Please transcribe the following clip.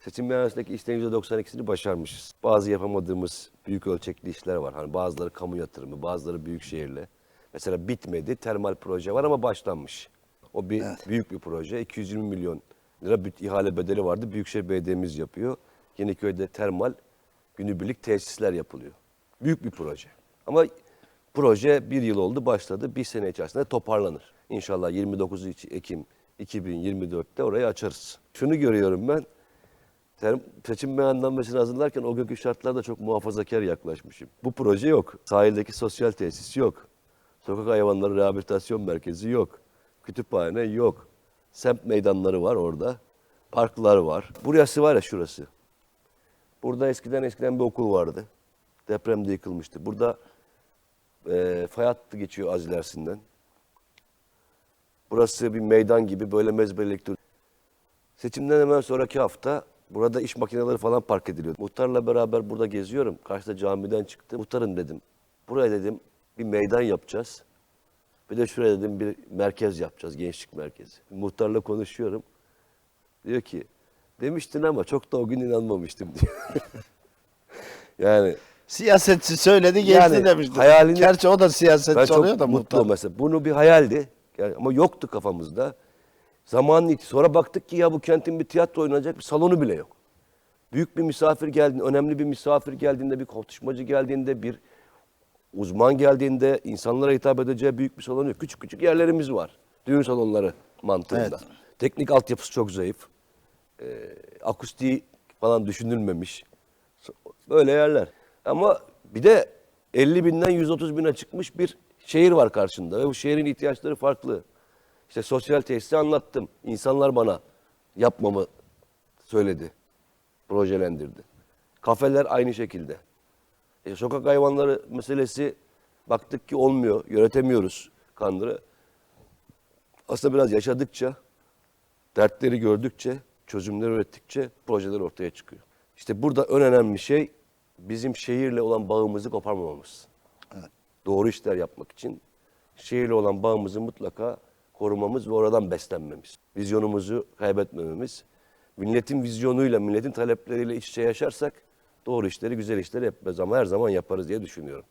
Seçim beyanatındaki işlerin %92'sini başarmışız. Bazı yapamadığımız büyük ölçekli işler var. Hani bazıları kamu yatırımı, bazıları büyük şehirle. Mesela bitmedi, termal proje var ama başlanmış. O bir büyük bir proje. 220 milyon lira bir ihale bedeli vardı. Büyükşehir Belediye'miz yapıyor. Yeniköy'de termal günübirlik tesisler yapılıyor. Büyük bir proje. Ama proje bir yıl oldu başladı. Bir sene içerisinde toparlanır. İnşallah 29 Ekim 2024'te orayı açarız. Şunu görüyorum ben. Ter- Seçim beyannamesini hazırlarken o günkü şartlarda çok muhafazakar yaklaşmışım. Bu proje yok. Sahildeki sosyal tesis yok. Sokak hayvanları rehabilitasyon merkezi yok. Kütüphane yok. Semt meydanları var orada. Parklar var. Burası var ya şurası. Burada eskiden eskiden bir okul vardı. Depremde yıkılmıştı. Burada e, fay hattı geçiyor Azilersin'den. Burası bir meydan gibi böyle mezbelelik Seçimden hemen sonraki hafta burada iş makineleri falan park ediliyor. Muhtarla beraber burada geziyorum. Karşıda camiden çıktı. Muhtarım dedim. Buraya dedim bir meydan yapacağız. Bir de şuraya dedim bir merkez yapacağız. Gençlik merkezi. Muhtarla konuşuyorum. Diyor ki demiştin ama çok da o gün inanmamıştım diyor. yani Siyasetçi söyledi geçti Yani demişti. hayalini- Gerçi o da siyasetçi oluyor da mutlu muhtar. mesela. Bunu bir hayaldi. Yani ama yoktu kafamızda. Zamanın ilk- sonra baktık ki ya bu kentin bir tiyatro oynanacak bir salonu bile yok. Büyük bir misafir geldiğinde, önemli bir misafir geldiğinde, bir konuşmacı geldiğinde, bir uzman geldiğinde insanlara hitap edeceği büyük bir salon yok. Küçük küçük yerlerimiz var. Düğün salonları mantığında. Evet. Teknik altyapısı çok zayıf. Ee, akustiği falan düşünülmemiş. Böyle yerler. Ama bir de 50 binden 130 bine çıkmış bir şehir var karşında. Ve bu şehrin ihtiyaçları farklı. İşte sosyal tesisi anlattım. İnsanlar bana yapmamı söyledi. Projelendirdi. Kafeler aynı şekilde. E, sokak hayvanları meselesi baktık ki olmuyor. Yönetemiyoruz Kandır'ı. Aslında biraz yaşadıkça, dertleri gördükçe, çözümler ürettikçe projeler ortaya çıkıyor. İşte burada en önemli şey bizim şehirle olan bağımızı koparmamamız. Doğru işler yapmak için şehirle olan bağımızı mutlaka korumamız ve oradan beslenmemiz. Vizyonumuzu kaybetmememiz. Milletin vizyonuyla, milletin talepleriyle iç içe yaşarsak doğru işleri, güzel işleri yapmaz ama her zaman yaparız diye düşünüyorum.